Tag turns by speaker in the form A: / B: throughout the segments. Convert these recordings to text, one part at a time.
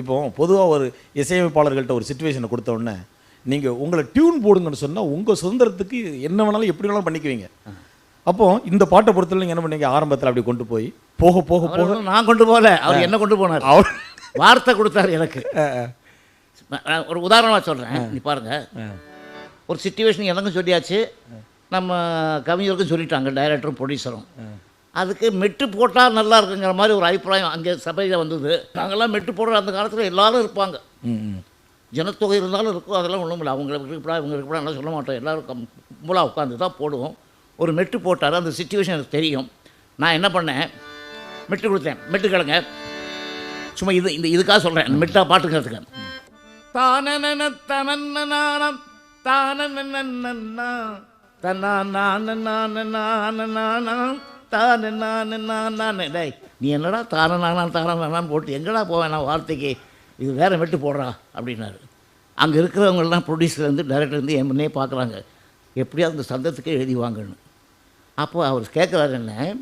A: இப்போ பொதுவாக ஒரு இசையமைப்பாளர்கள்ட்ட ஒரு சுச்சுவேஷனை கொடுத்த உடனே நீங்கள் உங்களை டியூன் போடுங்கன்னு சொன்னால் உங்கள் சுதந்திரத்துக்கு என்ன வேணாலும் எப்படி வேணாலும் பண்ணிக்குவீங்க. அப்போ இந்த பாட்டை பொறுத்தவரை நீங்கள் என்ன பண்ணீங்க? ஆரம்பத்தில் அப்படி கொண்டு போய் போக போக போக.
B: நான் கொண்டு போகல. அவர் என்ன கொண்டு போனார்?
A: அவர்
B: வார்த்தை கொடுத்தாரு எனக்கு. ஒரு உதாரணமாக சொல்கிறேன் நீ பாருங்க. ஒரு சுச்சுவேஷன் எனக்கும் சொல்லியாச்சு. நம்ம கவிஞருக்கும் சொல்லிட்டாங்க டைரக்டரும் ப்ரொடியூசரும் அதுக்கு மெட்டு போட்டால் நல்லா இருக்குங்கிற மாதிரி ஒரு அபிப்பிராயம் அங்கே சபையில் வந்தது. நாங்கள்லாம் மெட்டு போடுற அந்த காலத்தில் எல்லாரும் இருப்பாங்க. ஜனத்தொகை இருந்தாலும் இருக்கும் அதெல்லாம் ஒன்றும் இல்லை. அவங்களுக்கு இவங்களுக்கு இருக்கா எல்லாம் சொல்ல மாட்டோம். எல்லோரும் கும்பலாக உட்காந்து தான் போடுவோம். ஒரு மெட்டு போட்டார் அந்த சுச்சுவேஷன் எனக்கு தெரியும். நான் என்ன பண்ணேன்? மெட்டு கொடுத்தேன். மெட்டு கிழங்க சும்மா இது இந்த இதுக்காக சொல்கிறேன் இந்த மெட்டா பாட்டுங்கிறதுக்கு. தானன தனன்னானம் தானன்னா தன்னானானானானானாம் தானே டேய் நீ என்னடா தானனானா தானனான்னு போட்டு எங்கடா போவேன் நான் வார்த்தைக்கு? இது வேற வெட்டு போடுறா அப்படின்னாரு. அங்கே இருக்கிறவங்கெல்லாம் ப்ரொடியூசர்லேருந்து டைரக்டர்லேருந்து என் பார்க்குறாங்க. எப்படியாவது அந்த சந்தத்துக்கே எழுதி வாங்கன்னு. அப்போ அவர் கேட்குறாரு என்ன?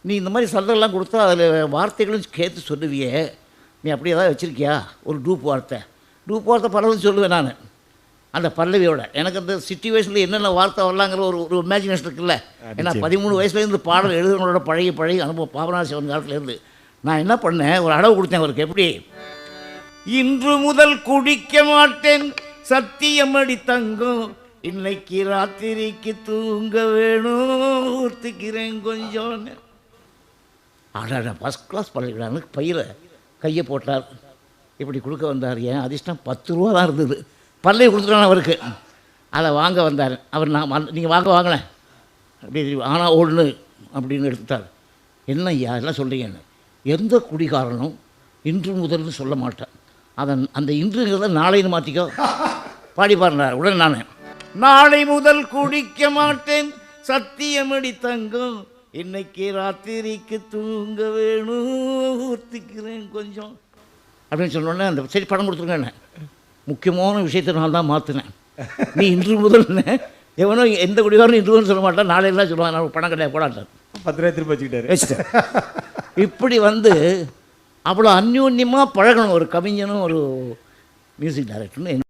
B: நீ இந்த மாதிரி சந்தெல்லாம் கொடுத்தா அதில் வார்த்தைகளும் கேட்டு சொல்லுவியே. நீ அப்படி ஏதாவது வச்சுருக்கியா? ஒரு டூப் வார்த்தை. டூப் வார்த்தை பலதும் சொல்லுவேன் நான். அந்த பல்லவியோட. எனக்கு அந்த சுச்சுவேஷனில் என்னென்ன வார்த்தை வரலாங்கிற ஒரு ஒரு இமேஜினேஷன் இருக்குல்ல. ஏன்னா பதிமூணு வயசுலேருந்து பாடல் எழுதுனோட பழகி பழகி அனுபவம் பாபநாத சிவன் காலத்துலேருந்து நான் என்ன பண்ணேன்? ஒரு அடவு கொடுத்தேன் அவருக்கு. எப்படி? இன்று முதல் குடிக்க மாட்டேன். சத்தியமடி தங்கம். இன்னைக்கு ராத்திரிக்கு தூங்க வேணும். ஊர்த்திக்கிறேன் கொஞ்சம் அடா ஃபஸ்ட் கிளாஸ் பழகிறான்னு பையில் கையை போட்டார். இப்படி கொடுக்க வந்தார். ஏன் அதிர்ஷ்டம் பத்து ரூபா தான் இருந்தது. பல்லை கொடுத்துட்டான் அவருக்கு. அதை வாங்க வந்தார். அவர் நான் நீங்கள் வாங்க வாங்கினேன் அப்படி ஆனால் ஒன்று அப்படின்னு எடுத்துட்டார். என்ன ஐயா எல்லாம் சொல்கிறீங்கன்னு எந்த குடிகாரனும் இன்று முதல்னு சொல்ல மாட்டேன். அதன் அந்த இன்றுங்கிறத நாளைன்னு மாற்றிக்கோ பாடி பாருனார் உடனே நான். நாளை முதல் குடிக்க மாட்டேன். சத்தியமடி தங்கம். இன்னைக்கு ராத்திரிக்கு தூங்க வேணும். ஊர்த்திக்கிறேன் கொஞ்சம். அப்படின்னு சொன்னோடனே அந்த சரி படம் கொடுத்துருங்க முக்கியமான விஷயத்தை நான் தான் மாற்றினேன் நீ இன்று முதல் எவனோ எந்த குடிகாரனும் இன்று முதல் சொல்ல மாட்டான். நாளையெல்லாம் சொல்லுவான் நான் பணம் கிடையாது போடாட்டான்
A: பத்து ரூபாய் திருப்பி வச்சுக்கிட்டாரு.
B: வச்சுட்டேன். இப்படி வந்து அவ்வளோ அந்யோன்யமாக பழகணும். ஒரு கவிஞனும் ஒரு மியூசிக் டைரக்டர்னு